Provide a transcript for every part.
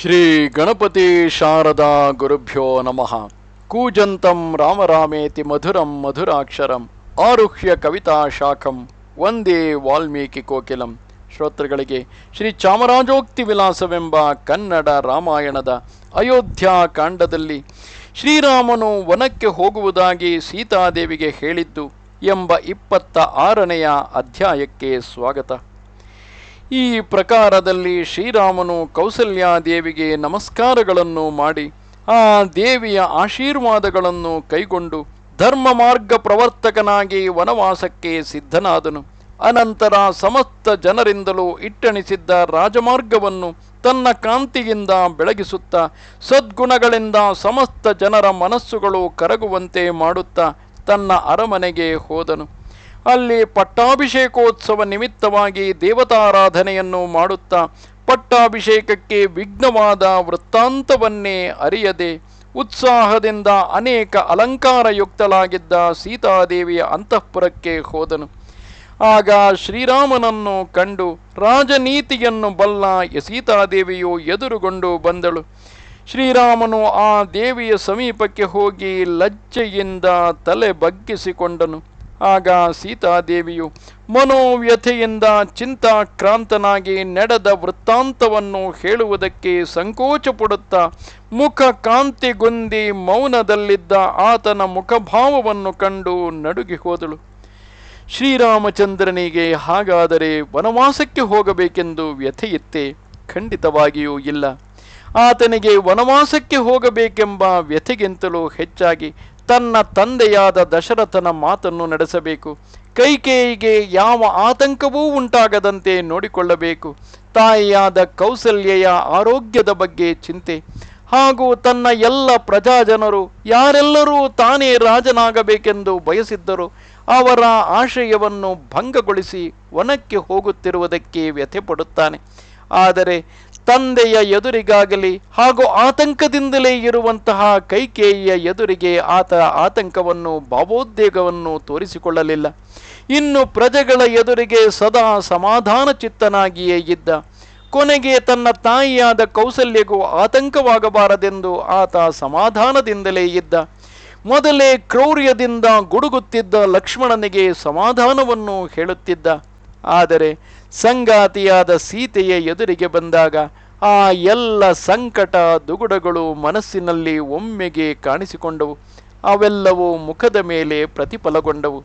ಶ್ರೀ ಗಣಪತಿ ಶಾರದಾ ಗುರುಭ್ಯೋ ನಮಃ. ಕೂಜಂತಂ ರಾಮರಾಮೇತಿ ಮಧುರಂ ಮಧುರಾಕ್ಷರಂ. ಆರುಹ್ಯ ಕವಿತಾ ಶಾಖಂ. ಒಂದೇ ವಾಲ್ಮೀಕಿ ಕೋಕಿಲಂ. ಶ್ರೋತೃಗಳಿಗೆ ಶ್ರೀ ಚಾಮರಾಜೋಕ್ತಿ ವಿಲಾಸವೆಂಬ ಕನ್ನಡ ರಾಮಾಯಣದ ಅಯೋಧ್ಯ ಕಾಂಡದಲ್ಲಿ ಶ್ರೀರಾಮನು ವನಕ್ಕೆ ಹೋಗುವುದಾಗಿ ಸೀತಾದೇವಿಗೆ ಹೇಳಿದ್ದು ಎಂಬ ಇಪ್ಪತ್ತ ಆರನೆಯ ಅಧ್ಯಾಯಕ್ಕೆ ಸ್ವಾಗತ. ಈ ಪ್ರಕಾರದಲ್ಲಿ ಶ್ರೀರಾಮನು ಕೌಸಲ್ಯಾದೇವಿಗೆ ನಮಸ್ಕಾರಗಳನ್ನು ಮಾಡಿ ಆ ದೇವಿಯ ಆಶೀರ್ವಾದಗಳನ್ನು ಕೈಗೊಂಡು ಧರ್ಮ ಮಾರ್ಗ ಪ್ರವರ್ತಕನಾಗಿ ವನವಾಸಕ್ಕೆ ಸಿದ್ಧನಾದನು. ಅನಂತರ ಸಮಸ್ತ ಜನರಿಂದಲೂ ಇಟ್ಟಣಿಸಿದ್ದ ರಾಜಮಾರ್ಗವನ್ನು ತನ್ನ ಕಾಂತಿಯಿಂದ ಬೆಳಗಿಸುತ್ತಾ ಸದ್ಗುಣಗಳಿಂದ ಸಮಸ್ತ ಜನರ ಮನಸ್ಸುಗಳು ಕರಗುವಂತೆ ಮಾಡುತ್ತಾ ತನ್ನ ಅರಮನೆಗೆ ಹೋದನು. ಅಲ್ಲಿ ಪಟ್ಟಾಭಿಷೇಕೋತ್ಸವ ನಿಮಿತ್ತವಾಗಿ ದೇವತಾರಾಧನೆಯನ್ನು ಮಾಡುತ್ತಾ ಪಟ್ಟಾಭಿಷೇಕಕ್ಕೆ ವಿಘ್ನವಾದ ವೃತ್ತಾಂತವನ್ನೇ ಅರಿಯದೆ ಉತ್ಸಾಹದಿಂದ ಅನೇಕ ಅಲಂಕಾರಯುಕ್ತಳಾಗಿದ್ದ ಸೀತಾದೇವಿಯ ಅಂತಃಪುರಕ್ಕೆ ಹೋದನು. ಆಗ ಶ್ರೀರಾಮನನ್ನು ಕಂಡು ರಾಜನೀತಿಯನ್ನು ಬಲ್ಲ ಸೀತಾದೇವಿಯು ಎದುರುಗೊಂಡು ಬಂದಳು. ಶ್ರೀರಾಮನು ಆ ದೇವಿಯ ಸಮೀಪಕ್ಕೆ ಹೋಗಿ ಲಜ್ಜೆಯಿಂದ ತಲೆ ಬಗ್ಗಿಸಿಕೊಂಡನು. ಆಗ ಸೀತಾದೇವಿಯು ಮನೋವ್ಯಥೆಯಿಂದ ಚಿಂತಾಕ್ರಾಂತನಾಗಿ ನಡೆದ ವೃತ್ತಾಂತವನ್ನು ಹೇಳುವುದಕ್ಕೆ ಸಂಕೋಚ ಪಡುತ್ತಾ ಮುಖ ಕಾಂತಿಗೊಂದಿ ಮೌನದಲ್ಲಿದ್ದ ಆತನ ಮುಖಭಾವವನ್ನು ಕಂಡು ನಡುಗಿ ಹೋದಳು. ಶ್ರೀರಾಮಚಂದ್ರನಿಗೆ ಹಾಗಾದರೆ ವನವಾಸಕ್ಕೆ ಹೋಗಬೇಕೆಂದು ವ್ಯಥೆಯಿತ್ತೆ? ಖಂಡಿತವಾಗಿಯೂ ಇಲ್ಲ. ಆತನಿಗೆ ವನವಾಸಕ್ಕೆ ಹೋಗಬೇಕೆಂಬ ವ್ಯಥೆಗಿಂತಲೂ ಹೆಚ್ಚಾಗಿ ತನ್ನ ತಂದೆಯಾದ ದಶರಥನ ಮಾತನ್ನು ನಡೆಸಬೇಕು. ಕೈಕೇಯಿಗೆ ಯಾವ ಆತಂಕವೂ ಉಂಟಾಗದಂತೆ ನೋಡಿಕೊಳ್ಳಬೇಕು. ತಾಯಿಯಾದ ಕೌಸಲ್ಯೆಯ ಆರೋಗ್ಯದ ಬಗ್ಗೆ ಚಿಂತೆ. ಹಾಗೂ ತನ್ನ ಎಲ್ಲ ಪ್ರಜಾಜನರು, ಯಾರೆಲ್ಲರೂ ತಾನೇ ರಾಜನಾಗಬೇಕೆಂದು ಬಯಸಿದ್ದರು. ಅವರ ಆಶಯವನ್ನು ಭಂಗಗೊಳಿಸಿ ವನಕ್ಕೆ ಹೋಗುತ್ತಿರುವುದಕ್ಕೆ ವ್ಯಥೆ ಪಡುತ್ತಾನೆ ಆದರೆ ತಂದೆಯ ಎದುರಿಗಾಗಲಿ ಹಾಗೂ ಆತಂಕದಿಂದಲೇ ಇರುವಂತಹ ಕೈಕೇಯಿಯ ಎದುರಿಗೆ ಆತ ಆತಂಕವನ್ನು, ಭಾವೋದ್ವೇಗವನ್ನು ತೋರಿಸಿಕೊಳ್ಳಲಿಲ್ಲ. ಇನ್ನು ಪ್ರಜೆಗಳ ಎದುರಿಗೆ ಸದಾ ಸಮಾಧಾನ ಚಿತ್ತನಾಗಿಯೇ ಇದ್ದ. ಕೊನೆಗೆ ತನ್ನ ತಾಯಿಯಾದ ಕೌಸಲ್ಯಗೂ ಆತಂಕವಾಗಬಾರದೆಂದು ಆತ ಸಮಾಧಾನದಿಂದಲೇ ಇದ್ದ. ಮೊದಲೇ ಕ್ರೌರ್ಯದಿಂದ ಗುಡುಗುತ್ತಿದ್ದ ಲಕ್ಷ್ಮಣನಿಗೆ ಸಮಾಧಾನವನ್ನು ಹೇಳುತ್ತಿದ್ದ. ಆದರೆ ಸಂಗಾತಿಯಾದ ಸೀತೆಯ ಎದುರಿಗೆ ಬಂದಾಗ ಆ ಎಲ್ಲ ಸಂಕಟ ದುಗುಡಗಳು ಮನಸ್ಸಿನಲ್ಲಿ ಒಮ್ಮೆಗೆ ಕಾಣಿಸಿಕೊಂಡವು. ಅವೆಲ್ಲವೂ ಮುಖದ ಮೇಲೆ ಪ್ರತಿಫಲಗೊಂಡವು.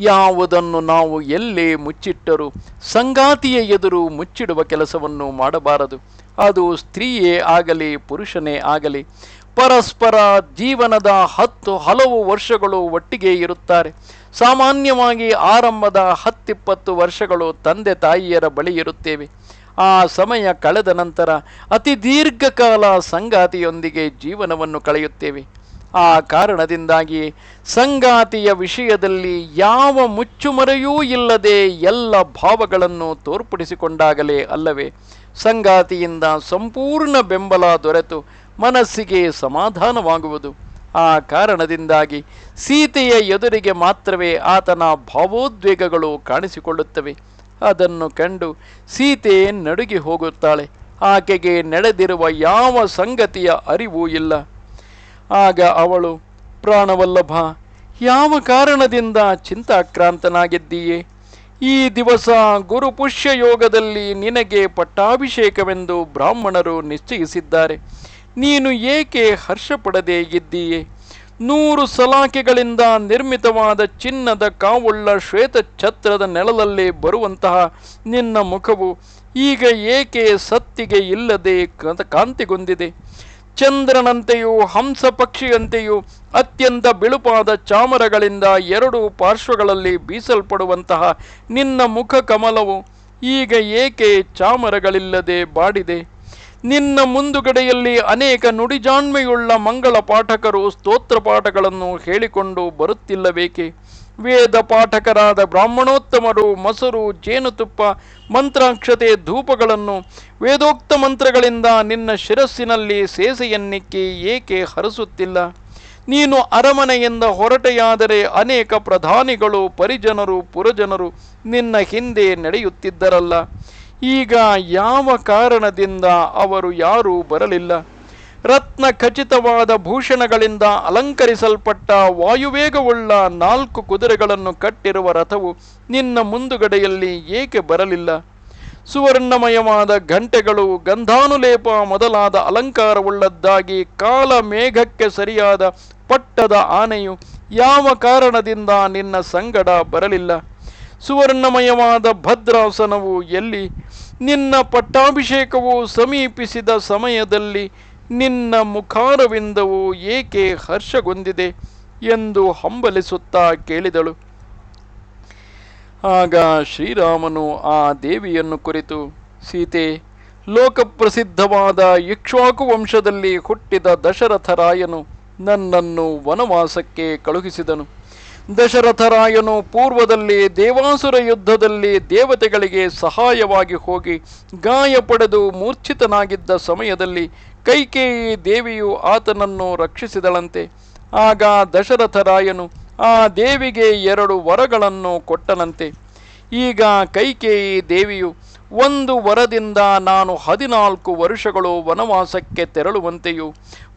ಯಾವುದನ್ನು ನಾವು ಎಲ್ಲೇ ಮುಚ್ಚಿಟ್ಟರೂ ಸಂಗಾತಿಯ ಎದುರು ಮುಚ್ಚಿಡುವ ಕೆಲಸವನ್ನು ಮಾಡಬಾರದು. ಅದು ಸ್ತ್ರೀಯೇ ಆಗಲಿ, ಪುರುಷನೇ ಆಗಲಿ ಪರಸ್ಪರ ಜೀವನದ ಹತ್ತು ಹಲವು ವರ್ಷಗಳು ಒಟ್ಟಿಗೆ ಇರುತ್ತಾರೆ. ಸಾಮಾನ್ಯವಾಗಿ ಆರಂಭದ ಹತ್ತಿಪ್ಪತ್ತು ವರ್ಷಗಳು ತಂದೆ ತಾಯಿಯರ ಬಳಿ ಇರುತ್ತೇವೆ. ಆ ಸಮಯ ಕಳೆದ ನಂತರ ಅತಿ ದೀರ್ಘಕಾಲ ಸಂಗಾತಿಯೊಂದಿಗೆ ಜೀವನವನ್ನು ಕಳೆಯುತ್ತೇವೆ. ಆ ಕಾರಣದಿಂದಾಗಿ ಸಂಗಾತಿಯ ವಿಷಯದಲ್ಲಿ ಯಾವ ಮುಚ್ಚುಮರೆಯೂ ಇಲ್ಲದೆ ಎಲ್ಲ ಭಾವಗಳನ್ನು ತೋರ್ಪಡಿಸಿಕೊಂಡಾಗಲೇ ಅಲ್ಲವೇ, ಸಂಗಾತಿಯಿಂದ ಸಂಪೂರ್ಣ ಬೆಂಬಲ ದೊರೆತು ಮನಸ್ಸಿಗೆ ಸಮಾಧಾನವಾಗುವುದು. ಆ ಕಾರಣದಿಂದಾಗಿ ಸೀತೆಯ ಎದುರಿಗೆ ಮಾತ್ರವೇ ಆತನ ಭಾವೋದ್ವೇಗಗಳು ಕಾಣಿಸಿಕೊಳ್ಳುತ್ತವೆ. ಅದನ್ನು ಕಂಡು ಸೀತೆ ನಡುಗಿ ಹೋಗುತ್ತಾಳೆ. ಆಕೆಗೆ ನಡೆದಿರುವ ಯಾವ ಸಂಗತಿಯ ಅರಿವೂ ಇಲ್ಲ. ಆಗ ಅವಳು, ಪ್ರಾಣವಲ್ಲಭ, ಯಾವ ಕಾರಣದಿಂದ ಚಿಂತಾಕ್ರಾಂತನಾಗಿದ್ದೀಯೇ? ಈ ದಿವಸ ಗುರುಪುಷ್ಯ ಯೋಗದಲ್ಲಿ ನಿನಗೆ ಪಟ್ಟಾಭಿಷೇಕವೆಂದು ಬ್ರಾಹ್ಮಣರು ನಿಶ್ಚಯಿಸಿದ್ದಾರೆ. ನೀನು ಏಕೆ ಹರ್ಷಪಡದೆ ಇದ್ದೀಯೇ? ನೂರು ಸಲಾಕೆಗಳಿಂದ ನಿರ್ಮಿತವಾದ ಚಿನ್ನದ ಕಾವುಳ್ಳ ಶ್ವೇತ ಛತ್ರದ ನೆಲದಲ್ಲಿ ಬರುವಂತಹ ನಿನ್ನ ಮುಖವು ಈಗ ಏಕೆ ಸತ್ತಿಗೆ ಇಲ್ಲದೆ ಕಾಂತಿಗೊಂದಿದೆ? ಚಂದ್ರನಂತೆಯೂ ಹಂಸ ಪಕ್ಷಿಯಂತೆಯೂ ಅತ್ಯಂತ ಬಿಳುಪಾದ ಚಾಮರಗಳಿಂದ ಎರಡು ಪಾರ್ಶ್ವಗಳಲ್ಲಿ ಬೀಸಲ್ಪಡುವಂತಹ ನಿನ್ನ ಮುಖ ಕಮಲವು ಈಗ ಏಕೆ ಚಾಮರಗಳಿಲ್ಲದೆ ಬಾಡಿದೆ? ನಿನ್ನ ಮುಂದುಗಡೆಯಲ್ಲಿ ಅನೇಕ ನುಡಿಜಾಣ್ಮೆಯುಳ್ಳ ಮಂಗಳ ಪಾಠಕರು ಸ್ತೋತ್ರ ಪಾಠಗಳನ್ನು ಹೇಳಿಕೊಂಡು ಬರುತ್ತಿಲ್ಲಬೇಕೆ ವೇದ ಪಾಠಕರಾದ ಬ್ರಾಹ್ಮಣೋತ್ತಮರು, ಮೊಸರು, ಜೇನುತುಪ್ಪ, ಮಂತ್ರಾಕ್ಷತೆ, ಧೂಪಗಳನ್ನು ವೇದೋಕ್ತ ಮಂತ್ರಗಳಿಂದ ನಿನ್ನ ಶಿರಸ್ಸಿನಲ್ಲಿ ಸೇಸೆಯನ್ನಿಕ್ಕಿ ಏಕೆ ಹರಸುತ್ತಿಲ್ಲ? ನೀನು ಅರಮನೆಯಿಂದ ಹೊರಟೆಯಾದರೆ ಅನೇಕ ಪ್ರಧಾನಿಗಳು, ಪರಿಜನರು, ಪುರಜನರು ನಿನ್ನ ಹಿಂದೆ ನಡೆಯುತ್ತಿದ್ದರಲ್ಲ. ಈಗ ಯಾವ ಕಾರಣದಿಂದ ಅವರು ಯಾರೂ ಬರಲಿಲ್ಲ? ರತ್ನ ಖಚಿತವಾದ ಭೂಷಣಗಳಿಂದ ಅಲಂಕರಿಸಲ್ಪಟ್ಟ ವಾಯುವೇಗವುಳ್ಳ ನಾಲ್ಕು ಕುದುರೆಗಳನ್ನು ಕಟ್ಟಿರುವ ರಥವು ನಿನ್ನ ಮುಂದುಗಡೆಯಲ್ಲಿ ಏಕೆ ಬರಲಿಲ್ಲ? ಸುವರ್ಣಮಯವಾದ ಗಂಟೆಗಳು ಗಂಧಾನುಲೇಪ ಮೊದಲಾದ ಅಲಂಕಾರವುಳ್ಳದ್ದಾಗಿ ಕಾಲ ಮೇಘಕ್ಕೆ ಸರಿಯಾದ ಪಟ್ಟದ ಆನೆಯು ಯಾವ ಕಾರಣದಿಂದ ನಿನ್ನ ಸಂಗಡ ಬರಲಿಲ್ಲ? ಸುವರ್ಣಮಯವಾದ ಭದ್ರಾಸನವು ಎಲ್ಲಿ? ನಿನ್ನ ಪಟ್ಟಾಭಿಷೇಕವು ಸಮೀಪಿಸಿದ ಸಮಯದಲ್ಲಿ ನಿನ್ನ ಮುಖಾರವಿಂದವು ಏಕೆ ಹರ್ಷಗೊಂದಿದೆ ಎಂದು ಹಂಬಲಿಸುತ್ತಾ ಕೇಳಿದಳು. ಆಗ ಶ್ರೀರಾಮನು ಆ ದೇವಿಯನ್ನು ಕುರಿತು, ಸೀತೆ, ಲೋಕಪ್ರಸಿದ್ಧವಾದ ಇಕ್ಷ್ವಾಕು ವಂಶದಲ್ಲಿ ಹುಟ್ಟಿದ ದಶರಥರಾಯನು ನನ್ನನ್ನು ವನವಾಸಕ್ಕೆ ಕಳುಹಿಸಿದನು. ದಶರಥರಾಯನು ಪೂರ್ವದಲ್ಲಿ ದೇವಾಸುರ ಯುದ್ಧದಲ್ಲಿ ದೇವತೆಗಳಿಗೆ ಸಹಾಯವಾಗಿ ಹೋಗಿ ಗಾಯ ಪಡೆದು ಮೂರ್ಛಿತನಾಗಿದ್ದ ಸಮಯದಲ್ಲಿ ಕೈಕೇಯಿ ದೇವಿಯು ಆತನನ್ನು ರಕ್ಷಿಸಿದಳಂತೆ. ಆಗ ದಶರಥರಾಯನು ಆ ದೇವಿಗೆ ಎರಡು ವರಗಳನ್ನು ಕೊಟ್ಟನಂತೆ. ಈಗ ಕೈಕೇಯಿ ದೇವಿಯು ಒಂದು ವರದಿಂದ ನಾನು ಹದಿನಾಲ್ಕು ವರುಷಗಳು ವನವಾಸಕ್ಕೆ ತೆರಳುವಂತೆಯೂ,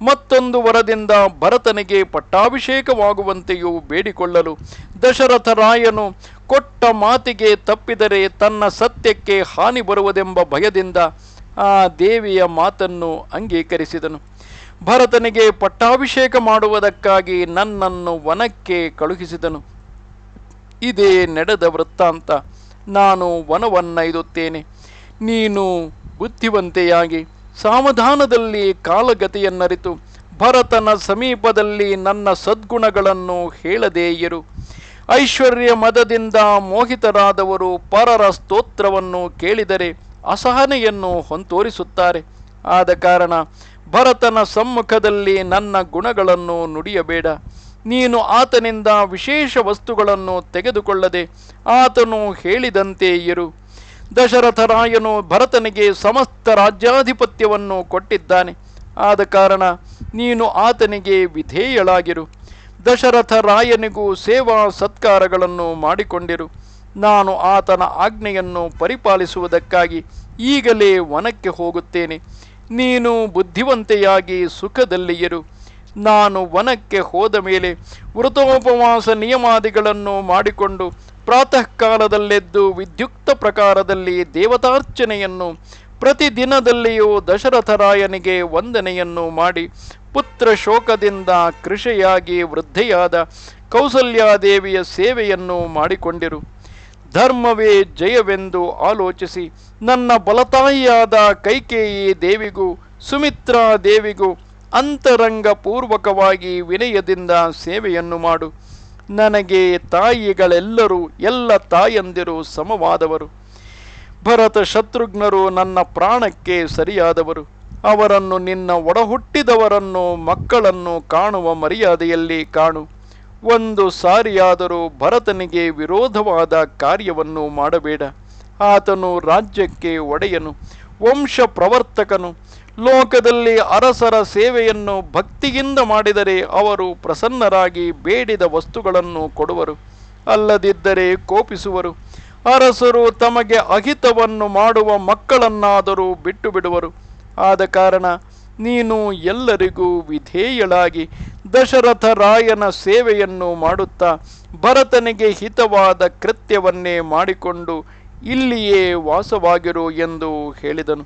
ಮತ್ತೊಂದು ವರದಿಂದ ಭರತನಿಗೆ ಪಟ್ಟಾಭಿಷೇಕವಾಗುವಂತೆಯೂ ಬೇಡಿಕೊಳ್ಳಲು ದಶರಥರಾಯನು ಕೊಟ್ಟ ಮಾತಿಗೆ ತಪ್ಪಿದರೆ ತನ್ನ ಸತ್ಯಕ್ಕೆ ಹಾನಿ ಬರುವುದೆಂಬ ಭಯದಿಂದ ಆ ದೇವಿಯ ಮಾತನ್ನು ಅಂಗೀಕರಿಸಿದನು. ಭರತನಿಗೆ ಪಟ್ಟಾಭಿಷೇಕ ಮಾಡುವುದಕ್ಕಾಗಿ ನನ್ನನ್ನು ವನಕ್ಕೆ ಕಳುಹಿಸಿದನು. ಇದೇ ನಡೆದ ವೃತ್ತಾಂತ. ನಾನು ವನವನ್ನೈದುತ್ತೇನೆ. ನೀನು ಬುದ್ಧಿವಂತೆಯಾಗಿ ಸಾವಧಾನದಲ್ಲಿ ಕಾಲಗತಿಯನ್ನರಿತು. ಭರತನ ಸಮೀಪದಲ್ಲಿ ನನ್ನ ಸದ್ಗುಣಗಳನ್ನು ಹೇಳದೇ ಇರು. ಐಶ್ವರ್ಯ ಮದದಿಂದ ಮೋಹಿತರಾದವರು ಪರರ ಸ್ತೋತ್ರವನ್ನು ಕೇಳಿದರೆ ಅಸಹನೆಯನ್ನು ಹೊಂತೋರಿಸುತ್ತಾರೆ. ಆದ ಕಾರಣ ಭರತನ ಸಮ್ಮುಖದಲ್ಲಿ ನನ್ನ ಗುಣಗಳನ್ನು ನುಡಿಯಬೇಡ. ನೀನು ಆತನಿಂದ ವಿಶೇಷ ವಸ್ತುಗಳನ್ನು ತೆಗೆದುಕೊಳ್ಳದೆ ಆತನು ಹೇಳಿದಂತೆ ಇರು. ದಶರಥರಾಯನು ಭರತನಿಗೆ ಸಮಸ್ತ ರಾಜ್ಯಾಧಿಪತ್ಯವನ್ನು ಕೊಟ್ಟಿದ್ದಾನೆ. ಆದ ಕಾರಣ ನೀನು ಆತನಿಗೆ ವಿಧೇಯಳಾಗಿರು. ದಶರಥ ರಾಯನಿಗೂ ಸೇವಾ ಸತ್ಕಾರಗಳನ್ನು ಮಾಡಿಕೊಂಡಿರು. ನಾನು ಆತನ ಆಜ್ಞೆಯನ್ನು ಪರಿಪಾಲಿಸುವುದಕ್ಕಾಗಿ ಈಗಲೇ ವನಕ್ಕೆ ಹೋಗುತ್ತೇನೆ. ನೀನು ಬುದ್ಧಿವಂತೆಯಾಗಿ ಸುಖದಲ್ಲಿ ಇರು ನಾನು ವನಕ್ಕೆ ಹೋದ ಮೇಲೆ ವೃತೋಪವಾಸ ನಿಯಮಾದಿಗಳನ್ನು ಮಾಡಿಕೊಂಡು ಪ್ರಾತಃ ಕಾಲದಲ್ಲೆದ್ದು ವಿದ್ಯುಕ್ತ ಪ್ರಕಾರದಲ್ಲಿ ದೇವತಾರ್ಚನೆಯನ್ನು, ಪ್ರತಿದಿನದಲ್ಲಿಯೂ ದಶರಥರಾಯನಿಗೆ ವಂದನೆಯನ್ನು ಮಾಡಿ ಪುತ್ರ ಶೋಕದಿಂದ ಕೃಷಿಯಾಗಿ ವೃದ್ಧೆಯಾದ ಕೌಸಲ್ಯಾದೇವಿಯ ಸೇವೆಯನ್ನು ಮಾಡಿಕೊಂಡಿರು. ಧರ್ಮವೇ ಜಯವೆಂದು ಆಲೋಚಿಸಿ ನನ್ನ ಬಲತಾಯಿಯಾದ ಕೈಕೇಯಿ ದೇವಿಗೂ, ಸುಮಿತ್ರಾ ದೇವಿಗೂ ಅಂತರಂಗ ಪೂರ್ವಕವಾಗಿ ವಿನಯದಿಂದ ಸೇವೆಯನ್ನು ಮಾಡು. ನನಗೆ ತಾಯಿಗಳೆಲ್ಲರೂ, ಎಲ್ಲ ತಾಯಂದಿರು ಸಮವಾದವರು. ಭರತ ಶತ್ರುಘ್ನರು ನನ್ನ ಪ್ರಾಣಕ್ಕೆ ಸರಿಯಾದವರು. ಅವರನ್ನು ನಿನ್ನ ಒಡಹುಟ್ಟಿದವರನ್ನು ಮಕ್ಕಳನ್ನು ಕಾಣುವ ಮರ್ಯಾದೆಯಲ್ಲಿ ಕಾಣು. ಒಂದು ಸಾರಿಯಾದರೂ ಭರತನಿಗೆ ವಿರೋಧವಾದ ಕಾರ್ಯವನ್ನು ಮಾಡಬೇಡ. ಆತನು ರಾಜ್ಯಕ್ಕೆ ಒಡೆಯನು ವಂಶ ಪ್ರವರ್ತಕನು ಲೋಕದಲ್ಲಿ ಅರಸರ ಸೇವೆಯನ್ನು ಭಕ್ತಿಯಿಂದ ಮಾಡಿದರೆ ಅವರು ಪ್ರಸನ್ನರಾಗಿ ಬೇಡಿದ ವಸ್ತುಗಳನ್ನು ಕೊಡುವರು. ಅಲ್ಲದಿದ್ದರೆ ಕೋಪಿಸುವರು. ಅರಸರು ತಮಗೆ ಅಹಿತವನ್ನು ಮಾಡುವ ಮಕ್ಕಳನ್ನಾದರೂ ಬಿಟ್ಟು ಬಿಡುವರು ಆದ ಕಾರಣ ನೀನು ಎಲ್ಲರಿಗೂ ವಿಧೇಯಳಾಗಿ ದಶರಥ ರಾಯನ ಸೇವೆಯನ್ನು ಮಾಡುತ್ತಾ ಭರತನಿಗೆ ಹಿತವಾದ ಕೃತ್ಯವನ್ನೇ ಮಾಡಿಕೊಂಡು ಇಲ್ಲಿಯೇ ವಾಸವಾಗಿರು ಎಂದು ಹೇಳಿದನು.